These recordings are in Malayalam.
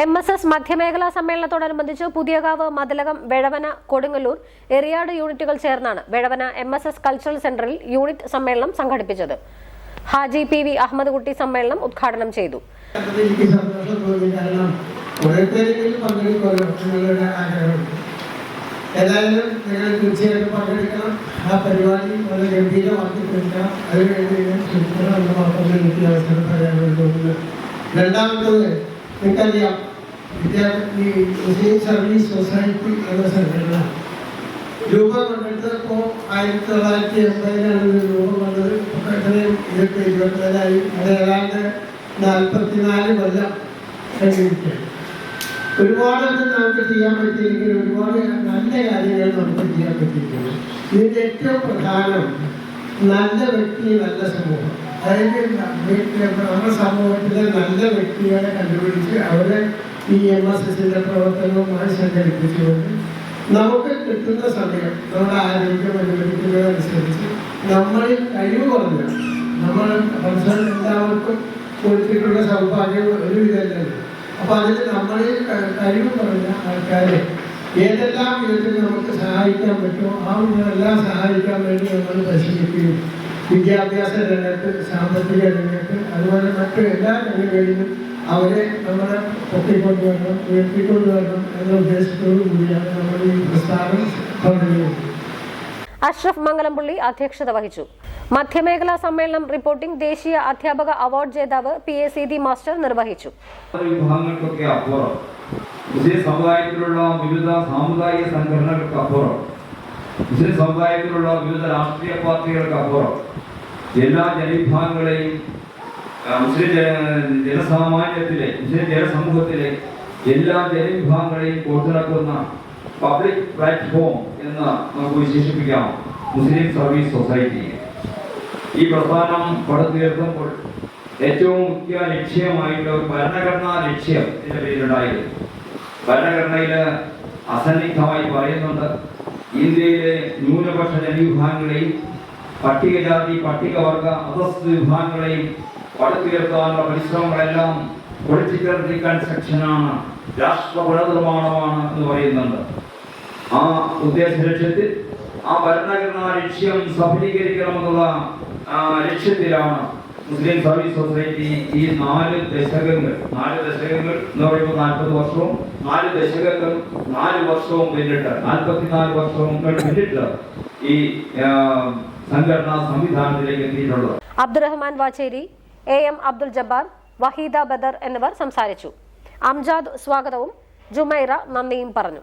M S S മധ്യമേഖലാ സമ്മേളനത്തോടനുബന്ധിച്ച് പുതിയകാവ് മതിലകം വെഴവന കൊടുങ്ങല്ലൂർ എറിയാട് യൂണിറ്റുകൾ ചേർന്നാണ് Vezhavana M S S cultural സെന്ററിൽ യൂണിറ്റ് സമ്മേളനം സംഘടിപ്പിച്ചത്. ഹാജി പി വി അഹമ്മദ് കുട്ടി സമ്മേളനം ഉദ്ഘാടനം ചെയ്തു. രണ്ടാമത്തത് നിങ്ങൾക്കറിയാം വിദ്യാർത്ഥി സൊസൈറ്റി എന്ന സംഘടന. രൂപം കൊണ്ടിട്ടപ്പോൾ ആയിരത്തി തൊള്ളായിരത്തി എൺപതിലാണ് രൂപം വന്നത്. എത്രയും ഇരുപത്തി ഇരുപത്തേഴായി അത് ഏതാണ്ട് നാൽപ്പത്തിനാല് കൊല്ലം കഴിഞ്ഞിരിക്കുകയാണ്. ഒരുപാടൊന്നും നമുക്ക് ചെയ്യാൻ പറ്റിയിരിക്കുന്നു ഒരുപാട് നല്ല കാര്യങ്ങൾ നമുക്ക് ചെയ്യാൻ പറ്റിയിരിക്കുന്നു ഇതിന്റെ ഏറ്റവും പ്രധാനം നല്ല വ്യക്തി നല്ല സമൂഹം. അതായത് നമ്മുടെ സമൂഹത്തിലെ നല്ല വ്യക്തികളെ കണ്ടുപിടിച്ച് അവരെ ഈ എം എസ് എസിന്റെ പ്രവർത്തനവുമായി സംഘടിപ്പിച്ചുകൊണ്ട് നമുക്ക് കിട്ടുന്ന സമയം നമ്മുടെ ആരോഗ്യം അനുവദിക്കുന്നതനുസരിച്ച് നമ്മളിൽ കഴിവ് കുറഞ്ഞ നമ്മൾ അവസരം എല്ലാവർക്കും കൊടുത്തിട്ടുള്ള സൗഭാഗ്യം ഒരു വിധമല്ലല്ലോ അപ്പൊ അതിൽ നമ്മളിൽ കഴിവ് കുറഞ്ഞ ആൾക്കാരെ ഏതെല്ലാം വിധത്തിൽ നമുക്ക് സഹായിക്കാൻ പറ്റുമോ ആ വിധമെല്ലാം സഹായിക്കാൻ വേണ്ടി നമ്മൾ പരിശ്രമിക്കുകയും വിദ്യാഭ്യാസ രംഗത്ത് സാമ്പത്തിക രംഗത്ത് അതുപോലെ മറ്റു എല്ലാ രംഗങ്ങളിലും അവരെ നമ്മളെ പൊട്ടിക്കൊണ്ടുവരണം ഉയർത്തിക്കൊണ്ടുവരണം എന്ന ഉദ്ദേശത്തോടു കൂടിയാണ് നമ്മൾ ഈ പ്രസ്ഥാനം തുടങ്ങിയത് അഷ്റഫ് മംഗലംപുള്ളി അധ്യക്ഷത വഹിച്ചു. മധ്യമേഖലാ സമ്മേളനം റിപ്പോർട്ടിംഗ് ദേശീയ അധ്യാപക അവാർഡ് ജേതാവ് P A C D master നിർവഹിച്ചു. വിഭാഗങ്ങൾക്കൊക്കെ അപ്പുറം. വിജയ സമുദായത്തിലുള്ള വിവിധ സാമുദായിക സംഘടനകൾക്ക് അപ്പുറം. മുസ്ലിം സമുദായത്തിലുള്ള വിവിധ രാഷ്ട്രീയ പാർട്ടികൾക്ക് അപ്പുറം. എല്ലാ ജനവിഭാഗങ്ങളെയും മുസ്ലിം ജനസാമാന്യത്തിലെ മുസ്ലിം ജനസമൂഹത്തിലെ എല്ലാ ജനവിഭാഗങ്ങളെയും കോർത്തിണക്കുന്ന പബ്ലിക് പ്ലാറ്റ്ഫോം എന്ന് നമുക്ക് വിശേഷിപ്പിക്കാം. മുസ്ലിം സർവീസ് സൊസൈറ്റി ഈ പ്രസ്ഥാനം പടുത്തുയർത്തുമ്പോൾ ഏറ്റവും മുഖ്യ ലക്ഷ്യമായിട്ടുള്ള ഒരു ഭരണഘടനാ ലക്ഷ്യം ഇതിന്റെ പേരിലുണ്ടായിരുന്നു. ഭരണഘടനയിൽ അസന്നിഗ്ധമായി പറയുന്നുണ്ട്. ഇന്ത്യയിലെ ന്യൂനപക്ഷ ജനവിഭാഗങ്ങളെയും പട്ടികജാതി പട്ടികവർഗ അധസ്ഥ വിഭാഗങ്ങളെയും പടുത്തുയർത്താനുള്ള പരിശ്രമങ്ങളെല്ലാം പൊളിറ്റിക്കൽ റീകൺസ്ട്രക്ഷനാണ് രാഷ്ട്ര പുനർനിർമ്മാണമാണ് എന്ന് പറയുന്നുണ്ട്. ആ ഉദ്ദേശ ലക്ഷ്യത്തിൽ ആ ഭരണഘടനാ ലക്ഷ്യം സഫലീകരിക്കണമെന്നുള്ള ലക്ഷ്യത്തിലാണ് മുസ്ലിം സർവീസ് സൊസൈറ്റി ഈ നാല് ദശകങ്ങൾ നാല് ദശകങ്ങൾ എന്ന് പറയുമ്പോൾ നാൽപ്പത് വർഷവും നാല് ദശകങ്ങൾ നാല് വർഷവും പിന്നിട്ട് നാൽപ്പത്തിനാല് വർഷവും പിന്നിട്ട് ഈ സംഘടനാ സംവിധാനത്തിലേക്ക് എത്തിയിട്ടുള്ളത്. അബ്ദുറഹ്മാൻ വാച്ചേരി എ എം അബ്ദുൽ ജബ്ബാർ വഹീദ ബദർ എന്നിവർ സംസാരിച്ചു. അംജാദ് സ്വാഗതവും ജുമൈറ നന്ദിയും പറഞ്ഞു.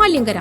Maliankara